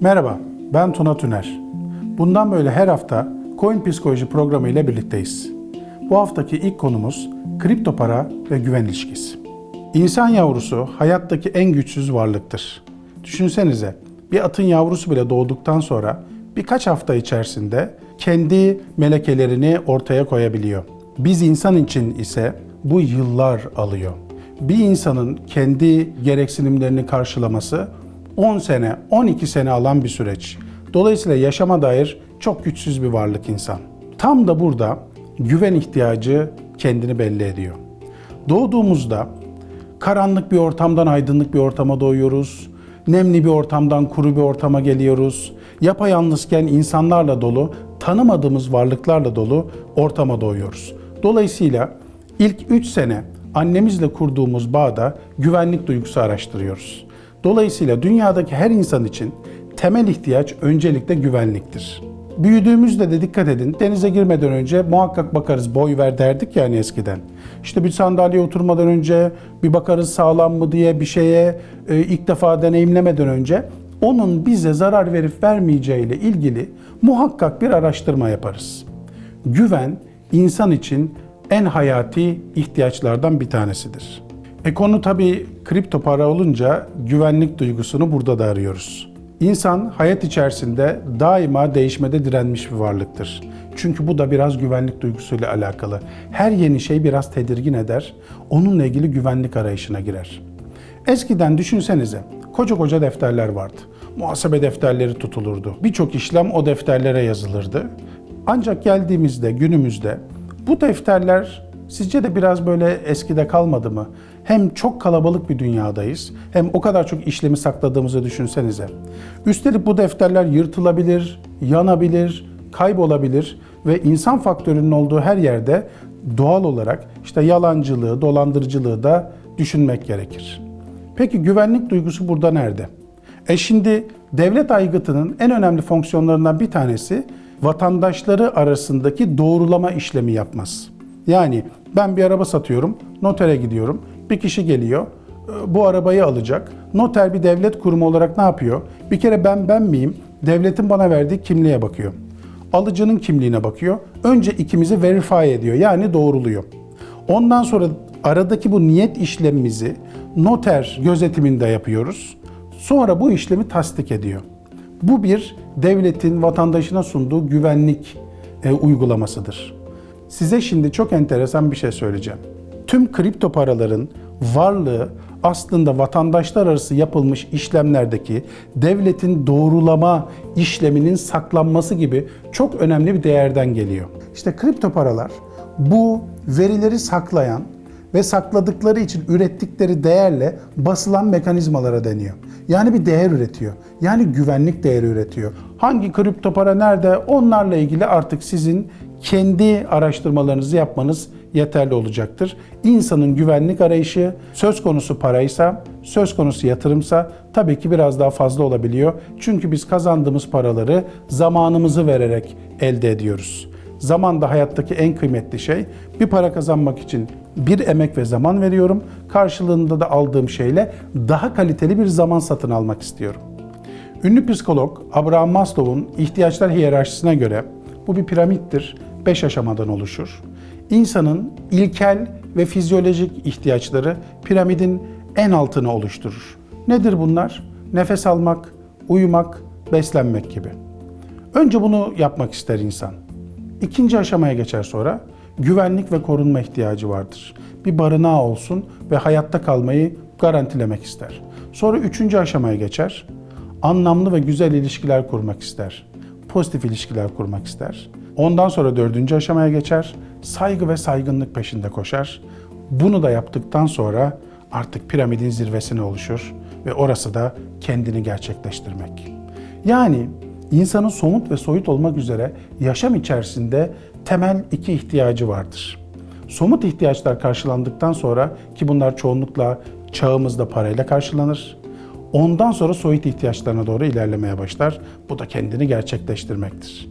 Merhaba, ben Tuna Tüner. Bundan böyle her hafta Coin Psikoloji programı ile birlikteyiz. Bu haftaki ilk konumuz kripto para ve güven ilişkisi. İnsan yavrusu hayattaki en güçsüz varlıktır. Düşünsenize, bir atın yavrusu bile doğduktan sonra birkaç hafta içerisinde kendi melekelerini ortaya koyabiliyor. Biz insan için ise bu yıllar alıyor. Bir insanın kendi gereksinimlerini karşılaması 10 sene, 12 sene alan bir süreç. Dolayısıyla yaşama dair çok güçsüz bir varlık insan. Tam da burada güven ihtiyacı kendini belli ediyor. Doğduğumuzda karanlık bir ortamdan aydınlık bir ortama doğuyoruz. Nemli bir ortamdan kuru bir ortama geliyoruz. Yapayalnızken insanlarla dolu, tanımadığımız varlıklarla dolu ortama doğuyoruz. Dolayısıyla ilk 3 sene annemizle kurduğumuz bağda güvenlik duygusu araştırıyoruz. Dolayısıyla dünyadaki her insan için temel ihtiyaç öncelikle güvenliktir. Büyüdüğümüzde de dikkat edin denize girmeden önce muhakkak bakarız boy ver derdik yani eskiden. İşte bir sandalyeye oturmadan önce bir bakarız sağlam mı diye bir şeye e, ilk defa deneyimlemeden önce onun bize zarar verip vermeyeceğiyle ilgili muhakkak bir araştırma yaparız. Güven insan için en hayati ihtiyaçlardan bir tanesidir. E konu tabii kripto para olunca güvenlik duygusunu burada da arıyoruz. İnsan hayat içerisinde daima değişmede direnmiş bir varlıktır. Çünkü bu da biraz güvenlik duygusuyla alakalı. Her yeni şey biraz tedirgin eder, onunla ilgili güvenlik arayışına girer. Eskiden düşünsenize, koca koca defterler vardı. Muhasebe defterleri tutulurdu. Birçok işlem o defterlere yazılırdı. Ancak geldiğimizde, günümüzde bu defterler sizce de biraz böyle eskide kalmadı mı? Hem çok kalabalık bir dünyadayız, hem o kadar çok işlemi sakladığımızı düşünsenize. Üstelik bu defterler yırtılabilir, yanabilir, kaybolabilir ve insan faktörünün olduğu her yerde doğal olarak işte yalancılığı, dolandırıcılığı da düşünmek gerekir. Peki güvenlik duygusu burada nerede? E şimdi devlet aygıtının en önemli fonksiyonlarından bir tanesi vatandaşları arasındaki doğrulama işlemi yapması. Yani ben bir araba satıyorum, notere gidiyorum, bir kişi geliyor, e, bu arabayı alacak. Noter bir devlet kurumu olarak ne yapıyor? Bir kere ben ben miyim? Devletin bana verdiği kimliğe bakıyor. Alıcının kimliğine bakıyor. Önce ikimizi verify ediyor yani doğruluyor. Ondan sonra aradaki bu niyet işlemimizi noter gözetiminde yapıyoruz. Sonra bu işlemi tasdik ediyor. Bu bir devletin vatandaşına sunduğu güvenlik e, uygulamasıdır. Size şimdi çok enteresan bir şey söyleyeceğim. Tüm kripto paraların varlığı aslında vatandaşlar arası yapılmış işlemlerdeki devletin doğrulama işleminin saklanması gibi çok önemli bir değerden geliyor. İşte kripto paralar bu verileri saklayan ve sakladıkları için ürettikleri değerle basılan mekanizmalara deniyor. Yani bir değer üretiyor. Yani güvenlik değeri üretiyor. Hangi kripto para nerede onlarla ilgili artık sizin kendi araştırmalarınızı yapmanız yeterli olacaktır. İnsanın güvenlik arayışı söz konusu paraysa, söz konusu yatırımsa tabii ki biraz daha fazla olabiliyor. Çünkü biz kazandığımız paraları zamanımızı vererek elde ediyoruz. Zaman da hayattaki en kıymetli şey. Bir para kazanmak için bir emek ve zaman veriyorum. Karşılığında da aldığım şeyle daha kaliteli bir zaman satın almak istiyorum. Ünlü psikolog Abraham Maslow'un ihtiyaçlar hiyerarşisine göre bu bir piramittir. 5 aşamadan oluşur. İnsanın ilkel ve fizyolojik ihtiyaçları piramidin en altını oluşturur. Nedir bunlar? Nefes almak, uyumak, beslenmek gibi. Önce bunu yapmak ister insan. İkinci aşamaya geçer sonra güvenlik ve korunma ihtiyacı vardır. Bir barınağı olsun ve hayatta kalmayı garantilemek ister. Sonra üçüncü aşamaya geçer. Anlamlı ve güzel ilişkiler kurmak ister. Pozitif ilişkiler kurmak ister. Ondan sonra dördüncü aşamaya geçer. Saygı ve saygınlık peşinde koşar. Bunu da yaptıktan sonra artık piramidin zirvesine oluşur ve orası da kendini gerçekleştirmek. Yani insanın somut ve soyut olmak üzere yaşam içerisinde temel iki ihtiyacı vardır. Somut ihtiyaçlar karşılandıktan sonra ki bunlar çoğunlukla çağımızda parayla karşılanır. Ondan sonra soyut ihtiyaçlarına doğru ilerlemeye başlar. Bu da kendini gerçekleştirmektir.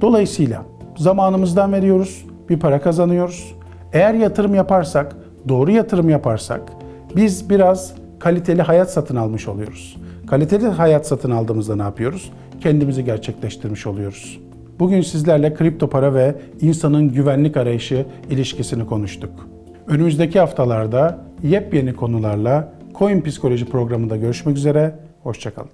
Dolayısıyla zamanımızdan veriyoruz, bir para kazanıyoruz. Eğer yatırım yaparsak, doğru yatırım yaparsak Biz biraz kaliteli hayat satın almış oluyoruz. Kaliteli hayat satın aldığımızda ne yapıyoruz? Kendimizi gerçekleştirmiş oluyoruz. Bugün sizlerle kripto para ve insanın güvenlik arayışı ilişkisini konuştuk. Önümüzdeki haftalarda yepyeni konularla Coin Psikoloji programında görüşmek üzere. Hoşçakalın.